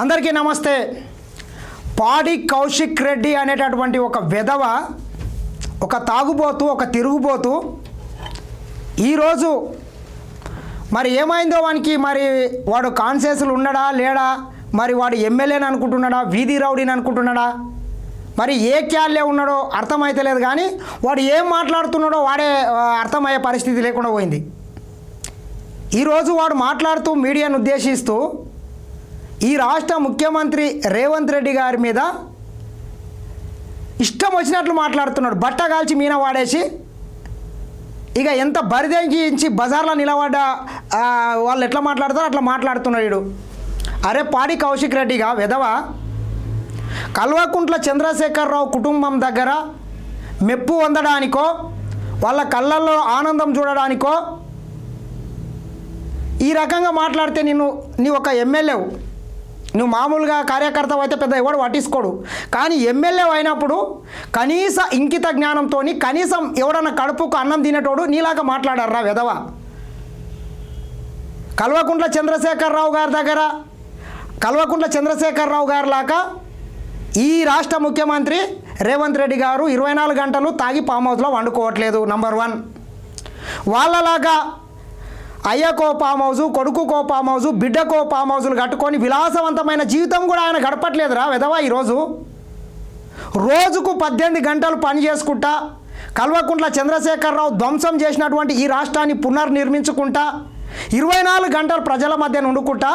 అందరికీ నమస్తే. పాడి కౌశిక్ రెడ్డి అనేటటువంటి ఒక వెధవ ఒక తాగుబోతు ఒక తిరుగుబోతు ఈరోజు మరి ఏమైందో వానికి? మరి వాడు కాన్షియస్లు ఉన్నాడా? లేడా? మరి వాడు ఎమ్మెల్యేని అనుకుంటున్నాడా? వీధి రౌడీని అనుకుంటున్నాడా? మరి ఏ క్యాల్లే ఉన్నాడో అర్థమైతలేదు కానీ వాడు ఏం మాట్లాడుతున్నాడో వాడే అర్థమయ్యే పరిస్థితి లేకుండా పోయింది. ఈరోజు వాడు మాట్లాడుతూ మీడియాను ఉద్దేశిస్తూ ఈ రాష్ట్ర ముఖ్యమంత్రి రేవంత్ రెడ్డి గారి మీద ఇష్టం వచ్చినట్లు మాట్లాడుతున్నాడు. బట్ట కాల్చి మీన వాడేసి ఇక ఎంత బరిదెంకించి బజార్లో నిలబడ్డ వాళ్ళు ఎట్లా మాట్లాడతారో అట్లా మాట్లాడుతున్నాడు వీడు. అరే పాడి కౌశిక్ రెడ్డిగా విధవ? కల్వకుంట్ల చంద్రశేఖరరావు కుటుంబం దగ్గర మెప్పు పొందడానికో వాళ్ళ కళ్ళల్లో ఆనందం చూడడానికో ఈ రకంగా మాట్లాడితే నిన్ను నీ ఒక ఎమ్మెల్యేవు. నువ్వు మామూలుగా కార్యకర్త అయితే పెద్ద ఎవడు పట్టించుకోడు. కానీ ఎమ్మెల్యే అయినప్పుడు కనీస ఇంకిత జ్ఞానంతో కనీసం ఎవడన్నా కడుపుకు అన్నం తినేటోడు నీలాగా మాట్లాడారా వెధవ? కల్వకుంట్ల చంద్రశేఖరరావు గారి దగ్గర కల్వకుంట్ల చంద్రశేఖరరావు గారి లాగా ఈ రాష్ట్ర ముఖ్యమంత్రి రేవంత్ రెడ్డి గారు ఇరవై నాలుగు గంటలు తాగి ఫామ్ హౌస్లో వండుకోవట్లేదు నంబర్ వన్. వాళ్ళలాగా అయ్యకో పామ్ హౌజు కొడుకుకో పామ్ హౌజు బిడ్డకో పామ్ హౌజులు కట్టుకొని విలాసవంతమైన జీవితం కూడా ఆయన గడపట్లేదురా విధవా ఈరోజు? రోజుకు పద్దెనిమిది గంటలు పని చేసుకుంటా కల్వకుంట్ల చంద్రశేఖరరావు ధ్వంసం చేసినటువంటి ఈ రాష్ట్రాన్ని పునర్నిర్మించుకుంటా ఇరవై నాలుగు గంటలు ప్రజల మధ్య ఉండుకుంటా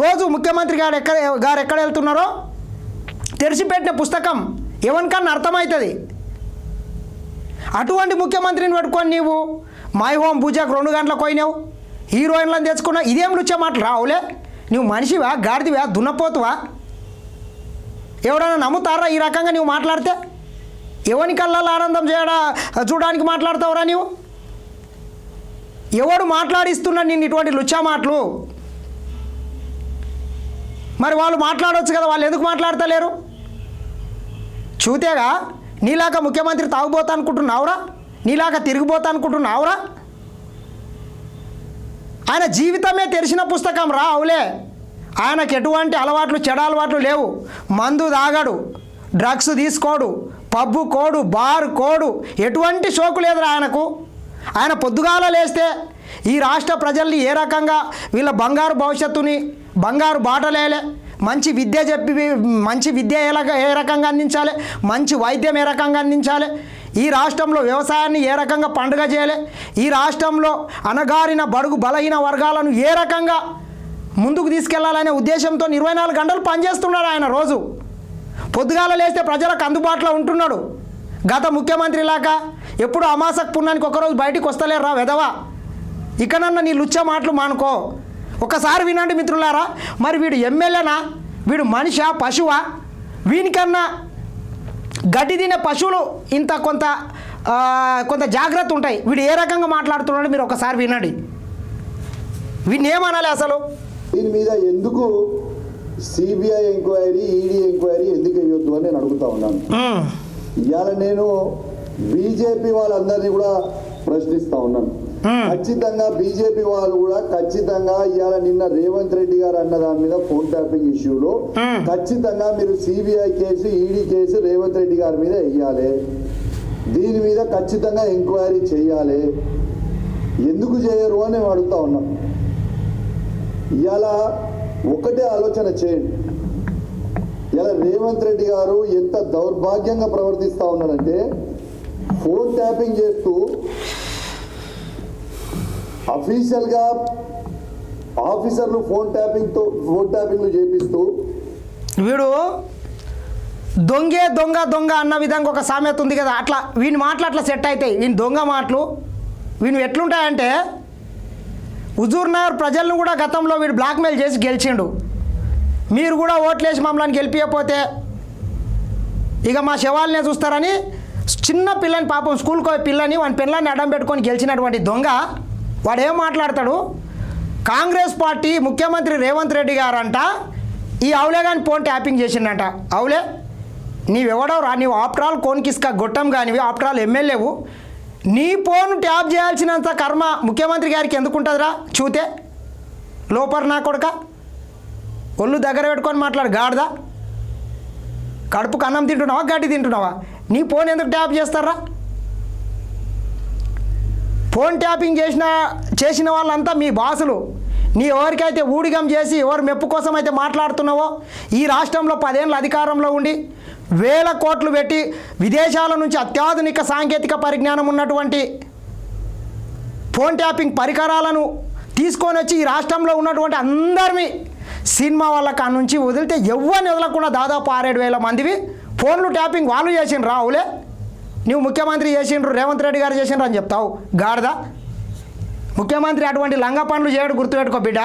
రోజు ముఖ్యమంత్రి గారు ఎక్కడ గారు ఎక్కడ వెళ్తున్నారో? తెరిచిపెట్టిన పుస్తకం ఎవరికన్నా అర్థమవుతుంది. అటువంటి ముఖ్యమంత్రిని పట్టుకొని నీవు మై హోమ్ పూజకు రెండు గంటలకు పోయినావు? హీరోయిన్లను తెచ్చుకున్నావు? ఇదేం రుచే మాటలు రావులే. నువ్వు మనిషివా? గాడిదివా? దున్నపోతువా? ఎవరైనా నమ్ముతారా ఈ రకంగా నువ్వు మాట్లాడితే? ఎవని కళ్ళల్లో ఆనందం చేయడా? చూడడానికి మాట్లాడతావురా నీవు? ఎవడు మాట్లాడిస్తున్నా నిన్ను ఇటువంటి లుచ్చా మాటలు? మరి వాళ్ళు మాట్లాడవచ్చు కదా వాళ్ళు ఎందుకు మాట్లాడతలేరు? చూతేగా నీలాగా ముఖ్యమంత్రి తాగుబోతా అనుకుంటున్నావురా? నీలాగా తిరిగిపోతా అనుకుంటున్నావురా ఆయన జీవితమే తెరిచిన పుస్తకం రా అవులే ఆయనకు ఎటువంటి అలవాట్లు చెడ అలవాట్లు లేవు. మందు తాగడు డ్రగ్స్ తీసుకోడు పబ్బు కోడు బార్ కోడు ఎటువంటి షోకు లేదురా ఆయనకు. ఆయన పొద్దుగాల లేస్తే ఈ రాష్ట్ర ప్రజల్ని ఏ రకంగా వీళ్ళ బంగారు భవిష్యత్తుని బంగారు బాటలేలే. మంచి విద్య చెప్పి మంచి విద్య ఏ ఏ రకంగా అందించాలి? మంచి వైద్యం ఏ రకంగా అందించాలి? ఈ రాష్ట్రంలో వ్యవసాయాన్ని ఏ రకంగా పండుగ చేయలే? ఈ రాష్ట్రంలో అనగారిన బడుగు బలహీన వర్గాలను ఏ రకంగా ముందుకు తీసుకెళ్ళాలనే ఉద్దేశంతో ఇరవై నాలుగు గంటలు పనిచేస్తున్నాడు ఆయన రోజు. పొద్దుగాల లేస్తే ప్రజలకు అందుబాటులో ఉంటున్నాడు. గత ముఖ్యమంత్రి లాగా ఎప్పుడు అమాసకు పుణ్యానికి ఒకరోజు బయటికి వస్తలేరు రా ఇకనన్నా నీ లుచ్చ మాటలు మానుకో. ఒకసారి వినండి మిత్రులారా మరి వీడు ఎమ్మెల్యేనా? వీడు మనిషా? పశువా? వీనికన్నా గడ్డి తినే పశువులు ఇంత కొంత కొంత జాగ్రత్త ఉంటాయి. వీడు ఏ రకంగా మాట్లాడుతున్నాడో మీరు ఒకసారి వినండి. వీడిని ఏమనాలి అసలు? దీని మీద ఎందుకు సిబిఐ ఎంక్వైరీ ఈడీ ఎంక్వైరీ ఎందుకు వేయొద్దు అని నేను అడుగుతా ఉన్నాను. ఇవాళ నేను బీజేపీ వాళ్ళందరినీ కూడా ప్రశ్నిస్తా ఉన్నాను. ఖచ్చితంగా బీజేపీ వాళ్ళు కూడా ఖచ్చితంగా ఇవాళ నిన్న రేవంత్ రెడ్డి గారు అన్న దాని మీద ఫోన్ ట్యాపింగ్ ఇష్యూలో Hmm. ఖచ్చితంగా మీరు CBI case ED case Revanth Reddy గారి మీద వేయాలి. దీని మీద ఖచ్చితంగా ఎంక్వైరీ చేయాలి. ఎందుకు చేయరు అని నేను అడుగుతా ఉన్నాను ఇవాళ ఒకటే ఆలోచన చేయండి. ఇలా రేవంత్ రెడ్డి గారు ఎంత దౌర్భాగ్యంగా ప్రవర్తిస్తా ఉన్నాడంటే ఫోన్ ట్యాపింగ్ చేస్తూ అఫీషియల్గా ఆఫీసర్లు ఫోన్ ట్యాపింగ్తో ఫోన్ ట్యాపింగ్లు చేపిస్తూ వీడు దొంగే దొంగ దొంగ అన్న విధంగా ఒక సామెత ఉంది కదా అట్లా వీని మాటలు అట్లా సెట్ అవుతాయి వీని దొంగ మాటలు వీని ఎట్లుంటాయంటే హుజూర్ నగర్ ప్రజలను కూడా గతంలో వీడు బ్లాక్మెయిల్ చేసి గెలిచిండు. మీరు కూడా ఓట్లేసి మమ్మల్ని గెలిపించకపోతే ఇక మా శవాలనే చూస్తారని చిన్న పిల్లని పాపం స్కూల్కి పిల్లని వాని పిల్లని అడ్డం పెట్టుకొని గెలిచినటువంటి దొంగ వాడు ఏం మాట్లాడతాడు? కాంగ్రెస్ పార్టీ ముఖ్యమంత్రి రేవంత్ రెడ్డి గారంట ఈ అవులే కానీ ఫోన్ ట్యాపింగ్ చేసిండంట. అవులే నీవెవడవు రా నీవు ఆఫ్టర్ ఆల్ కోన్కిస్క గొట్టం కానివి ఆఫ్టర్ ఆల్ ఎమ్మెల్యేవు నీ ఫోన్ ట్యాప్ చేయాల్సినంత కర్మ ముఖ్యమంత్రి గారికి ఎందుకు ఉంటుందిరా చూతే. లోపర్ నా కొడక. ఒళ్ళు దగ్గర పెట్టుకొని మాట్లాడు గాడిదా. కడుపుకు అన్నం తింటున్నావా గడ్డి తింటున్నావా? నీ ఫోన్ ఎందుకు ట్యాప్ చేస్తారా? ఫోన్ ట్యాపింగ్ చేసిన చేసిన వాళ్ళంతా మీ బాసులు. నీ ఎవరికైతే ఊడిగం చేసి ఎవరు మెప్పు కోసం అయితే మాట్లాడుతున్నావో ఈ రాష్ట్రంలో పదేళ్ళ అధికారంలో ఉండి వేల కోట్లు పెట్టి విదేశాల నుంచి అత్యాధునిక సాంకేతిక పరిజ్ఞానం ఉన్నటువంటి ఫోన్ ట్యాపింగ్ పరికరాలను తీసుకొని వచ్చి ఈ రాష్ట్రంలో ఉన్నటువంటి అందరినీ సినిమా వాళ్ళ కాడ నుంచి వదిలితే ఎవరిని వదలకుండా దాదాపు ఆరేడు వేల మందివి ఫోన్లు ట్యాపింగ్ వాళ్ళు చేసిన రావులే నువ్వు ముఖ్యమంత్రి చేసిండ్రు రేవంత్ రెడ్డి గారు చేసిండ్రు అని చెప్తావు. గాడిద. ముఖ్యమంత్రి అటువంటి లంగా పనులు చేయడు గుర్తుపెట్టుకో బిడ్డ.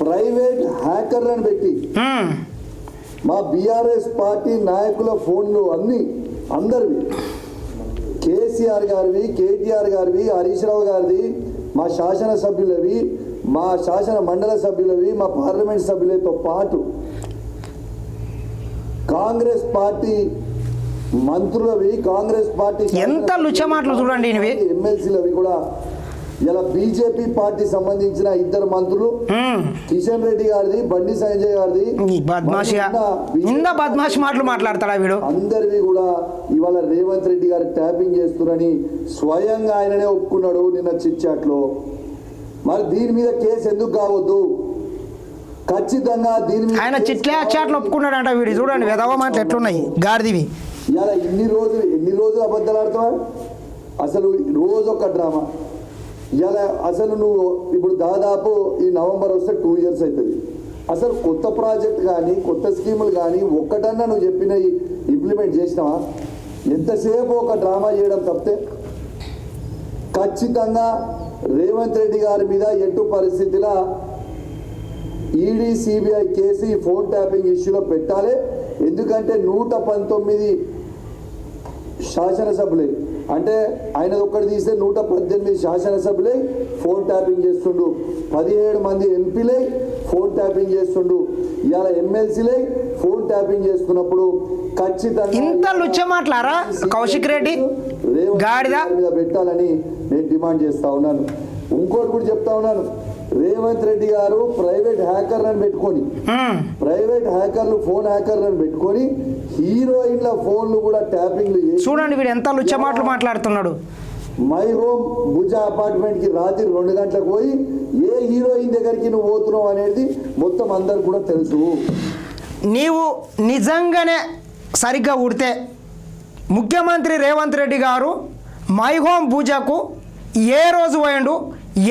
ప్రైవేట్ హ్యాకర్లను పెట్టి మా బీఆర్ఎస్ పార్టీ నాయకుల ఫోన్లు అన్ని అందరివి. కేసీఆర్ గారివి కేటీఆర్ గారివి హరీష్ రావు గారిది మా శాసనసభ్యులవి మా శాసన మండల సభ్యులవి మా పార్లమెంట్ సభ్యులతో పాటు కాంగ్రెస్ పార్టీ మంత్రులవి కాంగ్రెస్ పార్టీ ఎంత లుచ్చ మాటలు చూడండి ఇనివి. ఎమ్మెల్సీలవి కూడా ఇలా బీజేపీ పార్టీ సంబంధించిన ఇద్దరు మంత్రులు. కిషన్ రెడ్డి గారిది బండి సంజయ్ గారిది బద్మాషి మాటలు మాట్లాడతాడా వీడు అందరివి కూడా ఇవాళ రేవంత్ రెడ్డి గారు ట్యాపింగ్ చేస్తున్నారని స్వయంగా ఆయననే ఒప్పుకున్నాడు నిన్న చిట్చాట్లో మరి దీని మీద కేసు ఎందుకు కావద్దు ఖచ్చితంగా దీని మీద ఆయన చిట్లే చాట్లు. ఒప్పుకున్నాడంట వీడు చూడండి వెదవ మాటలు ఎట్లున్నాయి గాడిదివి ఇలా ఇన్ని రోజులు ఎన్ని రోజులు అబద్ధాలు ఆడుతావా? అసలు రోజు ఒక డ్రామా. ఇలా అసలు నువ్వు ఇప్పుడు దాదాపు ఈ నవంబర్ వస్తే టూ ఇయర్స్ అవుతుంది అసలు కొత్త ప్రాజెక్ట్ కానీ కొత్త స్కీములు కానీ ఒక్కటన్నా నువ్వు చెప్పినవి ఇంప్లిమెంట్ చేసినావా? ఎంతసేపు ఒక డ్రామా చేయడం తప్పితే? ఖచ్చితంగా రేవంత్ రెడ్డి గారి మీద ఎటు పరిస్థితిలో ఈడీ సిబిఐ కేసు ఈ ఫోన్ ట్యాపింగ్ ఇష్యూలో పెట్టాలి. ఎందుకంటే నూట పంతొమ్మిది శాసనసభ్యులే అంటే ఆయన ఒక్కటి తీస్తే నూట పద్దెనిమిది శాసనసభ్యులై ఫోన్ ట్యాపింగ్ చేస్తుండు. పదిహేడు మంది ఎంపీలై ఫోన్ ట్యాపింగ్ చేస్తుండు. ఇవాళ ఎమ్మెల్సీలై ఫోన్ ట్యాపింగ్ చేస్తున్నప్పుడు ఖచ్చితంగా ఇంత కౌశిక్ రెడ్డి రేవంత్ మీద పెట్టాలని నేను డిమాండ్ చేస్తా ఉన్నాను. ఇంకోటి కూడా చెప్తా ఉన్నాను. రేవంత్ రెడ్డి గారు ప్రైవేట్ హ్యాకర్లను పెట్టుకొని ఉమ్. ప్రైవేట్ హ్యాకర్లు ఫోన్ హ్యాకర్లను పెట్టుకొని హీరోయిన్ల ఫోన్లు కూడా ట్యాపింగ్లు చేసి చూడండి వీడు ఎంత లుచ్చ మాటలు మాట్లాడుతున్నాడు మై హోమ్ భుజ అపార్ట్మెంట్కి రాత్రి రెండు గంటలకు పోయి ఏ హీరోయిన్ దగ్గరికి నువ్వు పోతున్నావు అనేది మొత్తం అందరికి కూడా తెలుసు నీవు నిజంగానే సరిగ్గా ఉడితే ముఖ్యమంత్రి రేవంత్ రెడ్డి గారు మై హోమ్ పూజకు ఏ రోజు పోయిండు?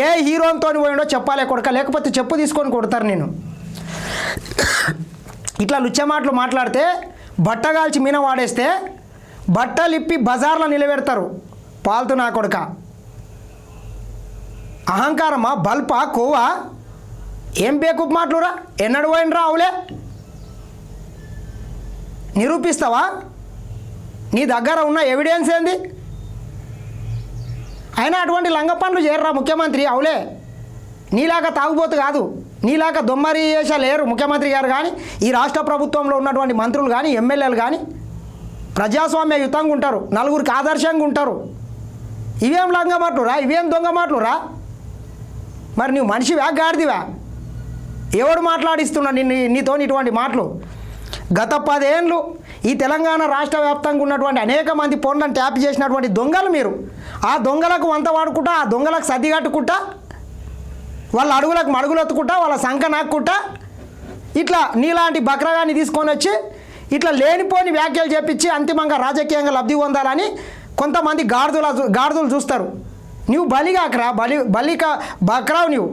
ఏ హీరోతో పోయిండో చెప్పాలి కొడక. లేకపోతే చెప్పు తీసుకొని కొడతారు నేను ఇట్లా లుచ్చ మాటలు మాట్లాడితే బట్టగాల్చి మీన వాడేస్తే బట్టలిప్పి బజార్లో నిలబెడతారు. పాల్తు నా కొడక. అహంకారమా? బల్పా? కోవా ఏం బేకుప్ మాటలురా ఎన్నడు పోయినరా అవులే నిరూపిస్తావా? నీ దగ్గర ఉన్న ఎవిడెన్స్ ఏంది? అయినా అటువంటి లంగ పనులు చేయర్రా ముఖ్యమంత్రి అవులే. నీలాగా తాగుబోతు కాదు. నీలాగా దొమ్మరి చేసా లేరు ముఖ్యమంత్రి గారు కానీ ఈ రాష్ట్ర ప్రభుత్వంలో ఉన్నటువంటి మంత్రులు కానీ ఎమ్మెల్యేలు కానీ ప్రజాస్వామ్య యుతంగా ఉంటారు. నలుగురికి ఆదర్శంగా ఉంటారు. ఇవేం లంగ మాటలురా ఇవేం దొంగ మాటలురా మరి నువ్వు మనిషివా గాడిదివా ఎవడు మాట్లాడిస్తున్నా నిన్ను నీతో ఇటువంటి మాటలు? గత పదేళ్ళు ఈ తెలంగాణ రాష్ట్ర వ్యాప్తంగా ఉన్నటువంటి అనేక మంది ఫోన్లను ట్యాప్ చేసినటువంటి దొంగలు మీరు. ఆ దొంగలకు వంత వాడుకుంటా ఆ దొంగలకు సర్ది కట్టుకుంటా వాళ్ళ అడుగులకు మడుగులెత్తుకుంటా వాళ్ళ సంఖ నాక్కుంటా ఇట్లా నీలాంటి బక్రగాన్ని తీసుకొని వచ్చి ఇట్లా లేనిపోని వ్యాఖ్యలు చేపించి అంతిమంగా రాజకీయంగా లబ్ధి పొందాలని కొంతమంది గాడిదల గాడిదలు చూస్తారు. నువ్వు బలిగాకరా బలి బలిక బక్రావు నువ్వు.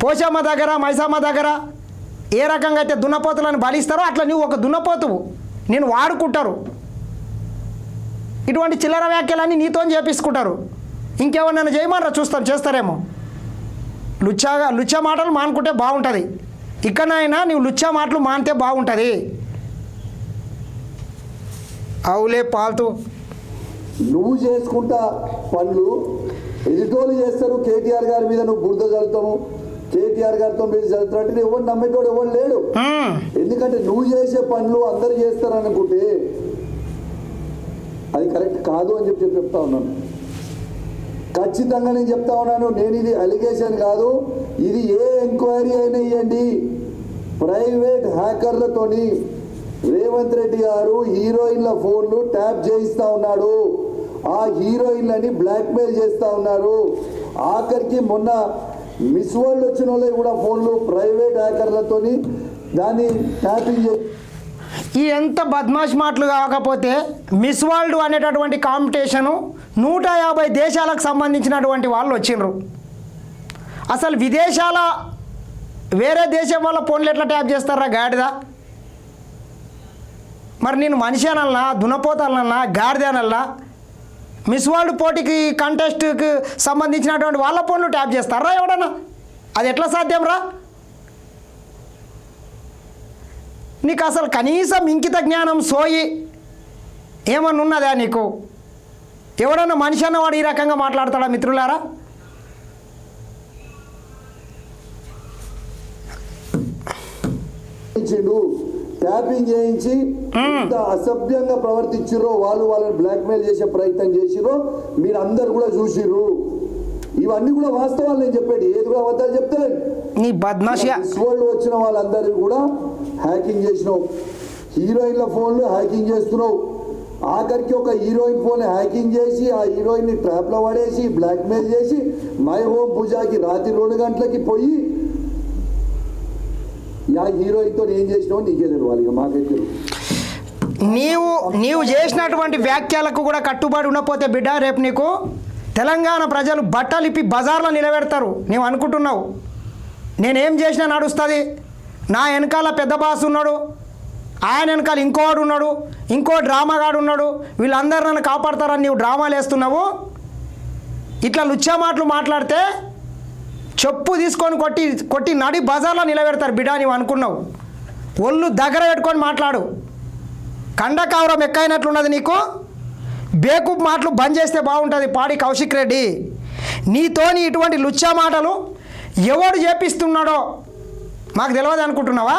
పోచమ్మ దగ్గర మైసమ్మ దగ్గర ఏ రకంగా అయితే దున్నపోతులను బలిస్తారో అట్లా నువ్వు ఒక దున్నపోతువు. నేను వాడుకుంటారు. ఇటువంటి చిల్లర వ్యాఖ్యలన్నీ నీతో చేపించుకుంటారు ఇంకేమన్నా చేయమన్నారా చూస్తాం చేస్తారేమో. లుచ్చాగా లుచ్చ మాటలు మానుకుంటే బాగుంటుంది. ఇక్కడైనా నువ్వు లుచ్చా మాటలు మానితే బాగుంటుంది. అవులే పాల్తూ. నువ్వు చేసుకుంటా పనులు ఎదుటోళ్ళు చేస్తారు కేటీఆర్ గారి మీద నువ్వు బురద చల్లుతాము కేటీఆర్ గారితో మీరు అంటే ఎవరు నమ్మేటోడు ఎవరు లేడు. ఎందుకంటే నువ్వు చేసే పనులు అందరు చేస్తారనుకుంటే అది కరెక్ట్ కాదు అని చెప్పి చెప్తా ఉన్నాను. ఖచ్చితంగా నేను చెప్తా ఉన్నాను నేను ఇది అలిగేషన్ కాదు. ఇది ఏ ఎంక్వైరీ అయినా ఇవ్వండి ప్రైవేట్ హ్యాకర్లతోని రేవంత్ రెడ్డి గారు హీరోయిన్ల ఫోన్లు ట్యాప్ చేయిస్తా ఉన్నాడు. ఆ హీరోయిన్లని బ్లాక్మెయిల్ చేస్తా ఉన్నారు. ఆఖరికి మొన్న మిస్ వరల్డ్ వచ్చిన వాళ్ళే కూడా ఫోన్లు ప్రైవేట్ హ్యాకర్లతో దాన్ని ట్యాపింగ్ ఈ ఎంత బద్మాష్ మాటలు కాకపోతే మిస్ వరల్డ్ అనేటటువంటి కాంపిటీషను నూట యాభై దేశాలకు సంబంధించినటువంటి వాళ్ళు వచ్చిండ్రు. అసలు విదేశాల వేరే దేశం వాళ్ళ ఫోన్లు ఎట్లా ట్యాప్ చేస్తారా గాడిద? మరి నేను మనిషి అనల్నా? దునపోతానన్నా గాడిదనల్లా మిస్ వరల్డ్ పోటీకి కంటెస్ట్కి సంబంధించినటువంటి వాళ్ళ ఫోన్లు ట్యాప్ చేస్తారా ఎవడన్నా? అది ఎట్లా సాధ్యం రా నీకు అసలు కనీసం ఇంకిత జ్ఞానం సోయి ఏమన్నా ఉన్నదా నీకు? ఎవడన్నా మనిషి అన్నవాడు ఈ రకంగా మాట్లాడతాడా మిత్రులారా? ఇచ్చిండు ట్యాపింగ్ చేయించి ఎంత అసభ్యంగా ప్రవర్తించిరో వాళ్ళు వాళ్ళని బ్లాక్మెయిల్ చేసే ప్రయత్నం చేసిరో మీరు అందరు కూడా చూసిర్రు. ఇవన్నీ కూడా వాస్తవాలు నేను చెప్పేది. ఏది కూడా అబద్ధాలు చెప్తలేను. నీ బద్మాషియా మిస్ వరల్డ్ వచ్చిన వాళ్ళందరూ కూడా హ్యాకింగ్ చేసినావు. హీరోయిన్ల ఫోన్లు హ్యాకింగ్ చేస్తున్నావు. ఆఖరికి ఒక హీరోయిన్ ఫోన్ హ్యాకింగ్ చేసి ఆ హీరోయిన్ని ట్రాప్లో పడేసి బ్లాక్మెయిల్ చేసి మై హోమ్ పూజాకి రాత్రి రెండు గంటలకి పోయి ఏం చేసినావు నీకే తెలియాలి ఇక మాకైతే నీవు నీవు చేసినటువంటి వ్యాఖ్యలకు కూడా కట్టుబడి ఉండకపోతే బిడ్డ రేపు నీకు తెలంగాణ ప్రజలు బట్టలు ఇప్పి బజార్లో నిలబెడతారు. నీవు అనుకుంటున్నావు. నేనేం చేసినా నడుస్తుంది. నా వెనకాల పెద్ద బాస్ ఉన్నాడు. ఆయన వెనకాల ఇంకోడు ఉన్నాడు. ఇంకో డ్రామాగాడు ఉన్నాడు. వీళ్ళందరూ నన్ను కాపాడతారని నీవు డ్రామాలు వేస్తున్నావు. ఇట్లా లుచ్చా మాటలు మాట్లాడితే చెప్పు తీసుకొని కొట్టి కొట్టి నడి బజార్లో నిలబెడతారు. బిడా నువ్వు అనుకున్నావు. ఒళ్ళు దగ్గర పెట్టుకొని మాట్లాడు. కండకావరం ఎక్కైనట్లున్నది నీకు? బేకూప్ మాటలు బంద్ చేస్తే బాగుంటుంది. పాడి కౌశిక్ రెడ్డి. నీతోని ఇటువంటి లుచ్చా మాటలు ఎవడు చేపిస్తున్నాడో మాకు తెలియదు అనుకుంటున్నావా?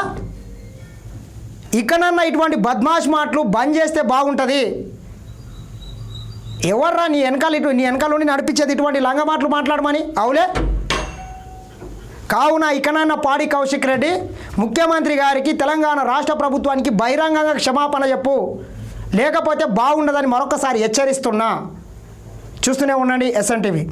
ఇకనన్నా ఇటువంటి బద్మాష్ మాటలు బంద్ చేస్తే బాగుంటుంది. ఎవర్రా నీ వెనకాల ఇటు నీ వెనకాల ఉండి నడిపించేది ఇటువంటి లంగ మాటలు మాట్లాడమని? అవులే? కావున ఇకనన్న పాడి కౌశిక్ రెడ్డి ముఖ్యమంత్రి గారికి తెలంగాణ రాష్ట్ర ప్రభుత్వానికి బహిరంగంగా క్షమాపణ చెప్పు. లేకపోతే బాగుండదని మరొకసారి హెచ్చరిస్తున్నా. చూస్తూనే ఉండండి ఎస్ఎన్టీవీ